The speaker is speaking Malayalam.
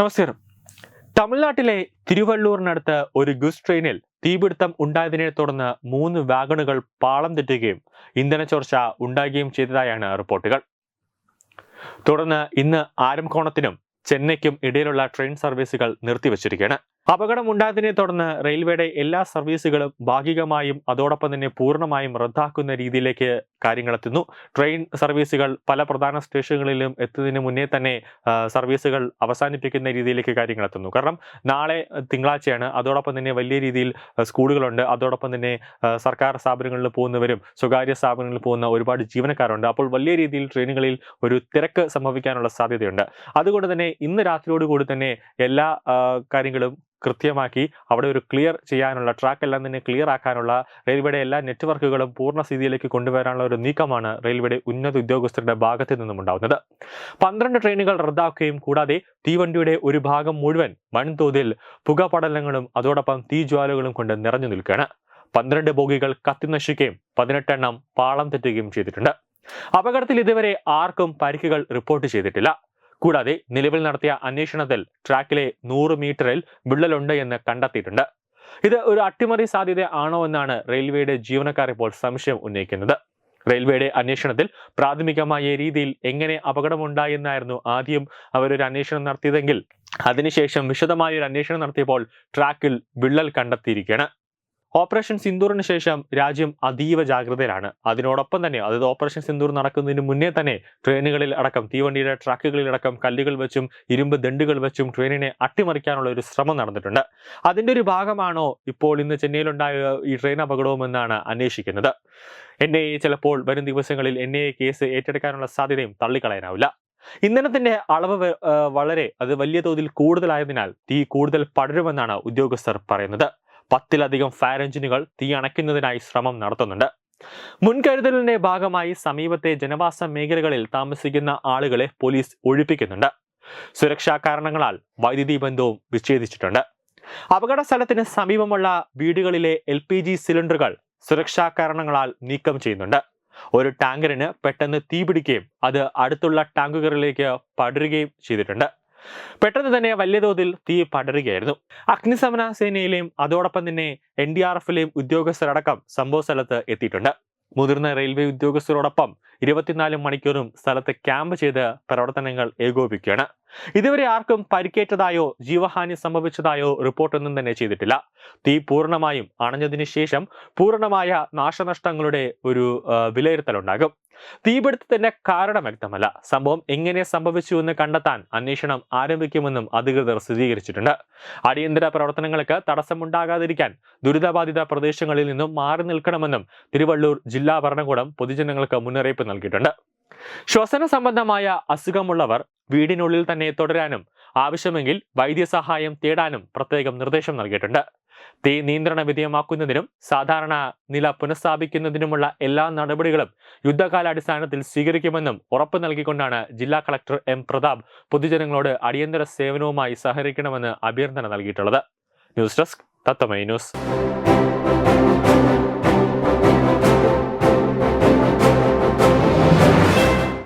നമസ്കാരം. തമിഴ്നാട്ടിലെ തിരുവള്ളൂരിനടുത്ത് ഒരു ഗുസ് ട്രെയിനിൽ തീപിടുത്തം ഉണ്ടായതിനെ തുടർന്ന് മൂന്ന് വാഗണുകൾ പാളം തെറ്റുകയും ഇന്ധന ചോർച്ച ഉണ്ടാകുകയും ചെയ്തതായാണ് റിപ്പോർട്ടുകൾ. തുടർന്ന് ഇന്ന് ആരംകോണത്തിനും ചെന്നൈക്കും ഇടയിലുള്ള ട്രെയിൻ സർവീസുകൾ നിർത്തിവച്ചിരിക്കുകയാണ്. അപകടം ഉണ്ടായതിനെ തുടർന്ന് റെയിൽവേയുടെ എല്ലാ സർവീസുകളും ഭാഗികമായും അതോടൊപ്പം തന്നെ പൂർണമായും റദ്ദാക്കുന്ന രീതിയിലേക്ക് കാര്യങ്ങൾ എത്തുന്നു. ട്രെയിൻ സർവീസുകൾ പല പ്രധാന സ്റ്റേഷനുകളിലും എത്തുന്നതിന് മുന്നേ തന്നെ സർവീസുകൾ അവസാനിപ്പിക്കുന്ന രീതിയിലേക്ക് കാര്യങ്ങൾ എത്തുന്നു. കാരണം നാളെ തിങ്കളാഴ്ചയാണ്. അതോടൊപ്പം തന്നെ വലിയ രീതിയിൽ സ്കൂളുകളുണ്ട്. അതോടൊപ്പം തന്നെ സർക്കാർ സ്ഥാപനങ്ങളിൽ പോകുന്നവരും സ്വകാര്യ സ്ഥാപനങ്ങളിൽ പോകുന്ന ഒരുപാട് ജീവനക്കാരുണ്ട്. അപ്പോൾ വലിയ രീതിയിൽ ട്രെയിനുകളിൽ ഒരു തിരക്ക് സംഭവിക്കാനുള്ള സാധ്യതയുണ്ട്. അതുകൊണ്ട് തന്നെ ഇന്ന് രാത്രിയോടുകൂടി തന്നെ എല്ലാ കാര്യങ്ങളും കൃത്യമാക്കി അവിടെ ഒരു ക്ലിയർ ചെയ്യാനുള്ള ട്രാക്ക് എല്ലാം തന്നെ ക്ലിയർ ആക്കാനുള്ള റെയിൽവേയുടെ എല്ലാ നെറ്റ്വർക്കുകളും പൂർണ സ്ഥിതിയിലേക്ക് കൊണ്ടുവരാനുള്ള ഒരു നീക്കമാണ് റെയിൽവേയുടെ ഉന്നത ഉദ്യോഗസ്ഥരുടെ ഭാഗത്തു നിന്നും ഉണ്ടാവുന്നത്. പന്ത്രണ്ട് ട്രെയിനുകൾ റദ്ദാക്കുകയും കൂടാതെ തീവണ്ടിയുടെ ഒരു ഭാഗം മുഴുവൻ വൻതോതിൽ പുകപടലങ്ങളും അതോടൊപ്പം തീജ്വാലകളും കൊണ്ട് നിറഞ്ഞു നിൽക്കുകയാണ്. പന്ത്രണ്ട് ബോഗികൾ കത്തിനശിക്കുകയും പതിനെട്ടെണ്ണം പാളം തെറ്റുകയും ചെയ്തിട്ടുണ്ട്. അപകടത്തിൽ ഇതുവരെ ആർക്കും പരിക്കുകൾ റിപ്പോർട്ട് ചെയ്തിട്ടില്ല. കൂടാതെ നിലവിൽ നടത്തിയ അന്വേഷണത്തിൽ ട്രാക്കിലെ നൂറ് മീറ്ററിൽ വിള്ളലുണ്ട് എന്ന് കണ്ടെത്തിയിട്ടുണ്ട്. ഇത് ഒരു അട്ടിമറി സാധ്യത ആണോ എന്നാണ് റെയിൽവേയുടെ ജീവനക്കാർ ഇപ്പോൾ സംശയം ഉന്നയിക്കുന്നത്. റെയിൽവേയുടെ അന്വേഷണത്തിൽ പ്രാഥമികമായ രീതിയിൽ എങ്ങനെ അപകടമുണ്ടായെന്നായിരുന്നു ആദ്യം അവരൊരു അന്വേഷണം നടത്തിയതെങ്കിൽ അതിനുശേഷം വിശദമായ ഒരു അന്വേഷണം നടത്തിയപ്പോൾ ട്രാക്കിൽ വിള്ളൽ കണ്ടെത്തിയിരിക്കുകയാണ്. ഓപ്പറേഷൻ സിന്ദൂറിന് ശേഷം രാജ്യം അതീവ ജാഗ്രതയിലാണ്. അതിനോടൊപ്പം തന്നെ അതായത് ഓപ്പറേഷൻ സിന്ദൂർ നടക്കുന്നതിന് മുന്നേ തന്നെ ട്രെയിനുകളിൽ അടക്കം തീവണ്ടിയുടെ ട്രാക്കുകളിൽ അടക്കം കല്ലുകൾ വെച്ചും ഇരുമ്പ് ദണ്ടുകൾ വെച്ചും ട്രെയിനിനെ അട്ടിമറിക്കാനുള്ള ഒരു ശ്രമം നടന്നിട്ടുണ്ട്. അതിന്റെ ഒരു ഭാഗമാണോ ഇപ്പോൾ ഇന്ന് ചെന്നൈയിലുണ്ടായ ഈ ട്രെയിൻ അപകടവുമെന്നാണ് അന്വേഷിക്കുന്നത്. എൻ ഐ എ ചിലപ്പോൾ വരും ദിവസങ്ങളിൽ എൻ ഐ എ കേസ് ഏറ്റെടുക്കാനുള്ള സാധ്യതയും തള്ളിക്കളയാനാവില്ല. ഇന്ധനത്തിന്റെ അളവ് വളരെ അത് വലിയ തോതിൽ കൂടുതലായതിനാൽ തീ കൂടുതൽ പടരുമെന്നാണ് ഉദ്യോഗസ്ഥർ പറയുന്നത്. പത്തിലധികം ഫയർ എഞ്ചിനുകൾ തീ അണയ്ക്കുന്നതിനായി ശ്രമം നടത്തുന്നുണ്ട്. മുൻകരുതലിന്റെ ഭാഗമായി സമീപത്തെ ജനവാസ മേഖലകളിൽ താമസിക്കുന്ന ആളുകളെ പോലീസ് ഒഴിപ്പിക്കുന്നുണ്ട്. സുരക്ഷാ കാരണങ്ങളാൽ വൈദ്യുതി ബന്ധവും വിച്ഛേദിച്ചിട്ടുണ്ട്. അപകട സ്ഥലത്തിന് സമീപമുള്ള വീടുകളിലെ എൽ പി ജി സിലിണ്ടറുകൾ സുരക്ഷാ കാരണങ്ങളാൽ നീക്കം ചെയ്യുന്നുണ്ട്. ഒരു ടാങ്കറിന് പെട്ടെന്ന് തീപിടിക്കുകയും അത് അടുത്തുള്ള ടാങ്കുകളിലേക്ക് പടരുകയും ചെയ്തിട്ടുണ്ട്. പെട്ടെന്ന് തന്നെ വലിയ തോതിൽ തീ പടരുകയായിരുന്നു. അഗ്നിശമന സേനയിലെയും അതോടൊപ്പം തന്നെ എൻ ഡി ആർ എഫിലെയും ഉദ്യോഗസ്ഥരടക്കം സംഭവ സ്ഥലത്ത് എത്തിയിട്ടുണ്ട്. മുതിർന്ന റെയിൽവേ ഉദ്യോഗസ്ഥരോടൊപ്പം ഇരുപത്തിനാല് മണിക്കൂറും സ്ഥലത്ത് ക്യാമ്പ് ചെയ്ത് പ്രവർത്തനങ്ങൾ ഏകോപിക്കുകയാണ് ഇതുവരെ ആർക്കും പരിക്കേറ്റതായോ ജീവഹാനി സംഭവിച്ചതായോ റിപ്പോർട്ടൊന്നും തന്നെ ചെയ്തിട്ടില്ല. തീ പൂർണമായും അണഞ്ഞതിനു ശേഷം പൂർണമായ നാശനഷ്ടങ്ങളുടെ ഒരു വിലയിരുത്തലുണ്ടാകും. തീപിടുത്തത്തിന്റെ കാരണം വ്യക്തമല്ല. സംഭവം എങ്ങനെ സംഭവിച്ചു എന്ന് കണ്ടെത്താൻ അന്വേഷണം ആരംഭിക്കുമെന്നും അധികൃതർ സ്ഥിരീകരിച്ചിട്ടുണ്ട്. അടിയന്തര പ്രവർത്തനങ്ങൾക്ക് തടസ്സമുണ്ടാകാതിരിക്കാൻ ദുരിതബാധിത പ്രദേശങ്ങളിൽ നിന്നും മാറി നിൽക്കണമെന്നും തിരുവള്ളൂർ ജില്ലാ ഭരണകൂടം പൊതുജനങ്ങൾക്ക് മുന്നറിയിപ്പ് നൽകിയിട്ടുണ്ട്. ശ്വസന സംബന്ധമായ അസുഖമുള്ളവർ വീടിനുള്ളിൽ തന്നെ തുടരാനും ആവശ്യമെങ്കിൽ വൈദ്യസഹായം തേടാനും പ്രത്യേകം നിർദ്ദേശം നൽകിയിട്ടുണ്ട്. തീ നിയന്ത്രണ വിധേയമാക്കുന്നതിനും സാധാരണ നില പുനഃസ്ഥാപിക്കുന്നതിനുമുള്ള എല്ലാ നടപടികളും യുദ്ധകാലാടിസ്ഥാനത്തിൽ സ്വീകരിക്കുമെന്നും ഉറപ്പ് നൽകിക്കൊണ്ടാണ് ജില്ലാ കളക്ടർ എം പ്രതാപ് പൊതുജനങ്ങളോട് അടിയന്തര സേവനവുമായി സഹകരിക്കണമെന്ന് അഭ്യർത്ഥന നൽകിയിട്ടുള്ളത്. ന്യൂസ് ഡെസ്ക് തത്തമൈ ന്യൂസ്.